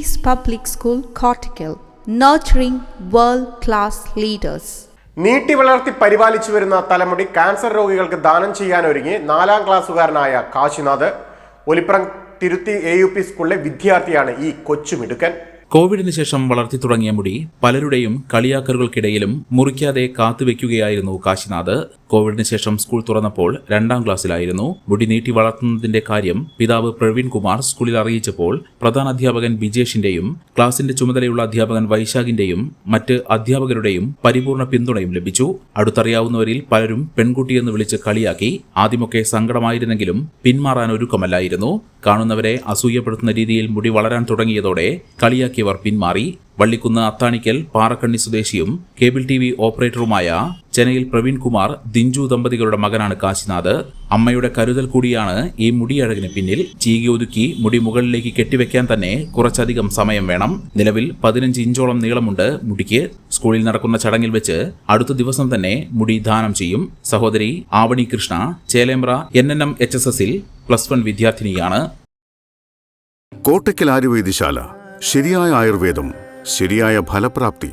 Peace Public School, Cortical, nurturing world class leaders. നീട്ടി വളർത്തി പരിപാലിച്ചു വരുന്ന തലമുടി കാൻസർ രോഗികൾക്ക് ദാനം ചെയ്യാനൊരുങ്ങി നാലാം ക്ലാസ്സുകാരനായ കാശിനാഥ് ഒലിപ്രം തിരുത്തി എ യു പി സ്കൂളിലെ വിദ്യാർത്ഥിയാണ് ഈ കൊച്ചുമിടുക്കൻ കോവിഡിന് ശേഷം വളർത്തി തുടങ്ങിയ മുടി പലരുടെയും കളിയാക്കലുകൾക്കിടയിലും മുറിക്കാതെ കാത്തുവെക്കുകയായിരുന്നു കാശിനാഥ് കോവിഡിന് ശേഷം സ്കൂൾ തുറന്നപ്പോൾ രണ്ടാം ക്ലാസ്സിലായിരുന്നു. മുടി നീട്ടി വളർത്തുന്നതിന്റെ കാര്യം പിതാവ് പ്രവീൺ കുമാർ സ്കൂളിൽ അറിയിച്ചപ്പോൾ പ്രധാന അധ്യാപകൻ ബിജേഷിന്റെയും ക്ലാസിന്റെ ചുമതലയുള്ള അധ്യാപകൻ വൈശാഖിന്റെയും മറ്റ് അധ്യാപകരുടെയും പരിപൂർണ പിന്തുണയും ലഭിച്ചു. അടുത്തറിയാവുന്നവരിൽ പലരും പെൺകുട്ടിയെന്ന് വിളിച്ച് കളിയാക്കി ആദ്യമൊക്കെ സങ്കടമായിരുന്നെങ്കിലും പിന്മാറാൻ ഒരുക്കമല്ലായിരുന്നു. കാണുന്നവരെ അസൂയപ്പെടുത്തുന്ന രീതിയിൽ മുടി വളരാൻ തുടങ്ങിയതോടെ കളിയാക്കിയവർ പിന്മാറി. വള്ളിക്കുന്ന് അത്താണിക്കൽ പാറക്കണ്ണി സ്വദേശിയും കേബിൾ ടി വി ഓപ്പറേറ്ററുമായ ചെന്നൈയിൽ പ്രവീൺ കുമാർ ദിഞ്ചു ദമ്പതികളുടെ മകനാണ് കാശിനാഥ്. അമ്മയുടെ കരുതൽ കൂടിയാണ് ഈ മുടിയഴകിന് പിന്നിൽ ചീകി ഒതുക്കി മുടി മുകളിലേക്ക് കെട്ടിവെക്കാൻ തന്നെ കുറച്ചധികം സമയം വേണം. നിലവിൽ പതിനഞ്ച് ഇഞ്ചോളം നീളമുണ്ട് മുടിക്ക്. സ്കൂളിൽ നടക്കുന്ന ചടങ്ങിൽ വെച്ച് അടുത്ത ദിവസം തന്നെ മുടി ദാനം ചെയ്യും. സഹോദരി Avani Krishna Chelembra N N M H S എസിൽ പ്ലസ് വൺ വിദ്യാർത്ഥിനിയാണ്. കോട്ടയ്ക്കൽ ആയുർവേദശാല ശരിയായ ആയുർവേദം ശരിയായ ഫലപ്രാപ്തി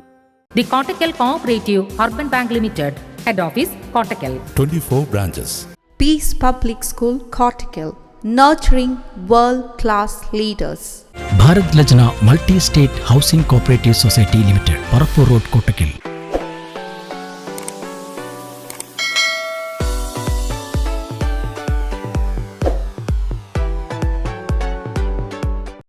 The Kottakkal Cooperative Urban Bank Limited, Head Office, Kottakkal. 24 branches. Peace Public School, Cortical, nurturing world class leaders. Bharat Lajna multi state housing cooperative society limited Parappur road Kottakkal